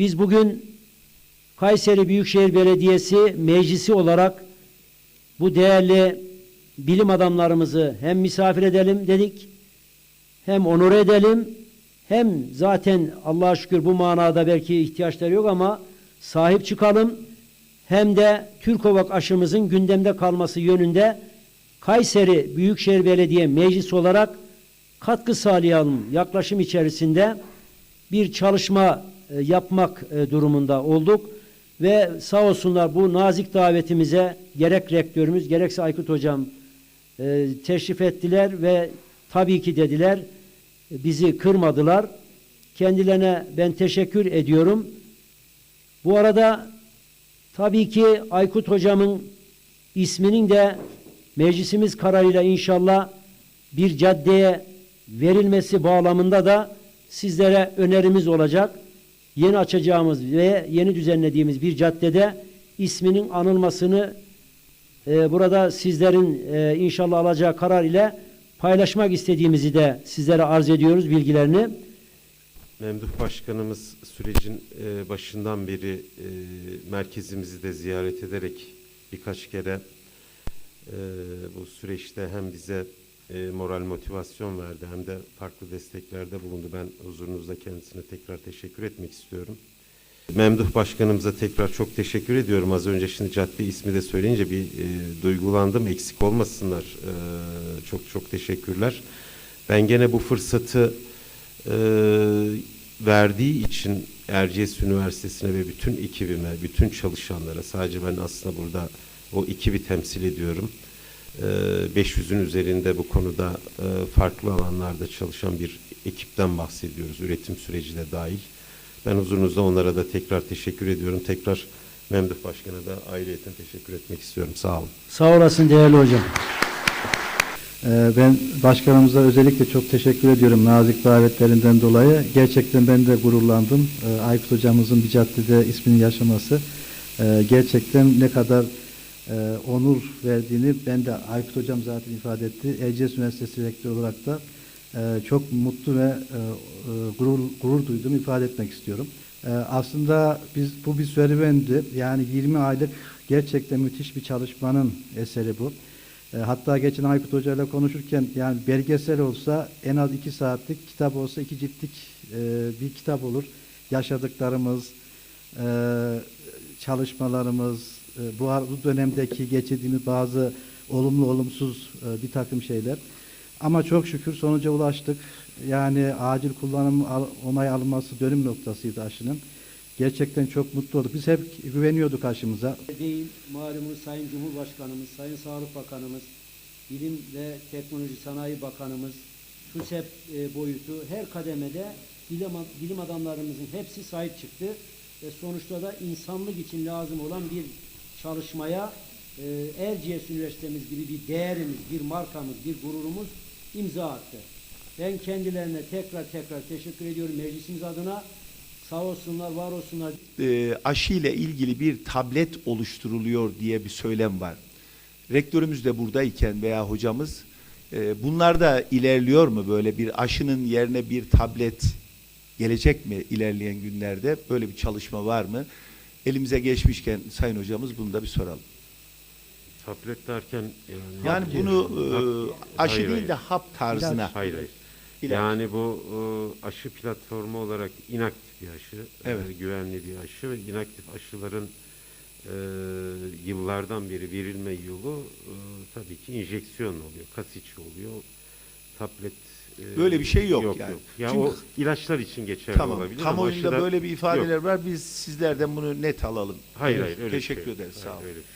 Biz bugün Kayseri Büyükşehir Belediyesi meclisi olarak bu değerli bilim adamlarımızı hem misafir edelim dedik, hem onur edelim, hem zaten Allah'a şükür bu manada belki ihtiyaçları yok ama sahip çıkalım, hem de Türkovak aşımızın gündemde kalması yönünde Kayseri Büyükşehir Belediye Meclisi olarak katkı sağlayalım yaklaşım içerisinde bir çalışma e, yapmak e, durumunda olduk ve sağ olsunlar bu nazik davetimize gerek rektörümüz gerekse Aykut hocam e, teşrif ettiler ve tabii ki dediler e, bizi kırmadılar. Kendilerine ben teşekkür ediyorum. Bu arada tabii ki Aykut hocamın isminin de meclisimiz kararıyla inşallah bir caddeye verilmesi bağlamında da sizlere önerimiz olacak. Yeni açacağımız ve yeni düzenlediğimiz bir caddede isminin anılmasını e, burada sizlerin e, inşallah alacağı karar ile paylaşmak istediğimizi de sizlere arz ediyoruz bilgilerini. Memduh Başkanımız sürecin e, başından beri e, merkezimizi de ziyaret ederek birkaç kere e, bu süreçte hem bize e, moral motivasyon verdi hem de farklı desteklerde bulundu. Ben huzurunuzda kendisine tekrar teşekkür etmek istiyorum. Memduh Başkanımıza tekrar çok teşekkür ediyorum. Az önce şimdi cadde ismi de söyleyince bir e, duygulandım. Eksik olmasınlar. E, çok çok teşekkürler. Ben gene bu fırsatı e, verdiği için Erciyes Üniversitesi'ne ve bütün ekibime, bütün çalışanlara, sadece ben aslında burada o ekibi temsil ediyorum. E, 500'ün üzerinde bu konuda e, farklı alanlarda çalışan bir ekipten bahsediyoruz. Üretim süreci de dahil. Ben huzurunuzda onlara da tekrar teşekkür ediyorum. Tekrar Memduh Başkan'a da ayrıyeten teşekkür etmek istiyorum. Sağ olun. Sağ olasın değerli hocam. Ee, Ben başkanımıza özellikle çok teşekkür ediyorum nazik davetlerinden dolayı. Gerçekten ben de gururlandım. Ee, Aykut hocamızın bir caddede ismini yaşaması gerçekten ne kadar e, onur verdiğini ben de Aykut hocam zaten ifade etti. Erciyes Üniversitesi rektörü olarak da e, çok mutlu ve e, e, gurur, gurur duyduğumu ifade etmek istiyorum. E, Aslında biz bu bir serüvendi. Yani 20 aylık gerçekten müthiş bir çalışmanın eseri bu. E, Hatta geçen Aykut Hoca ile konuşurken yani belgesel olsa en az iki saatlik, kitap olsa iki ciltlik e, bir kitap olur. Yaşadıklarımız, e, çalışmalarımız, e, bu, bu dönemdeki geçirdiğimiz bazı olumlu olumsuz e, bir takım şeyler. Ama çok şükür sonuca ulaştık. Yani acil kullanım al- onay alınması dönüm noktasıydı aşının. Gerçekten çok mutlu olduk. Biz hep güveniyorduk aşımıza. Değil, malumunuz Sayın Cumhurbaşkanımız, Sayın Sağlık Bakanımız, Bilim ve Teknoloji Sanayi Bakanımız, TÜSEP e, boyutu her kademede bilim adamlarımızın hepsi sahip çıktı. Ve sonuçta da insanlık için lazım olan bir çalışmaya e, Erciyes Üniversitemiz gibi bir değerimiz, bir markamız, bir gururumuz imza attı. Ben kendilerine tekrar tekrar teşekkür ediyorum meclisimiz adına. Sağ olsunlar, var olsunlar. e, aşı ile ilgili bir tablet oluşturuluyor diye bir söylem var. Rektörümüz de buradayken veya hocamız e, bunlar da ilerliyor mu böyle bir aşının yerine bir tablet gelecek mi ilerleyen günlerde böyle bir çalışma var mı? Elimize geçmişken sayın hocamız bunu da bir soralım. Tablet derken yani, Yani hap- bunu hap- e, aşı hayır, değil hayır. de hap tarzına. Hayır hayır. İlaç. Yani bu e, aşı platformu olarak inaktif bir aşı, e, Evet. güvenli bir aşı ve inaktif aşıların e, yıllardan beri verilme yolu e, tabii ki enjeksiyon oluyor, kas içi oluyor. Tablet e, Böyle bir şey yok yani. Yok. Ya Çünkü- o ilaçlar için geçerli Tamam. olabilir. ama Kamuoyunda aşıda- böyle bir ifadeler Yok. var. Biz sizlerden bunu net alalım. Hayır hayır öyle bir Teşekkür şey. ederiz. Sağ Hayır, olun. öyle bir şey.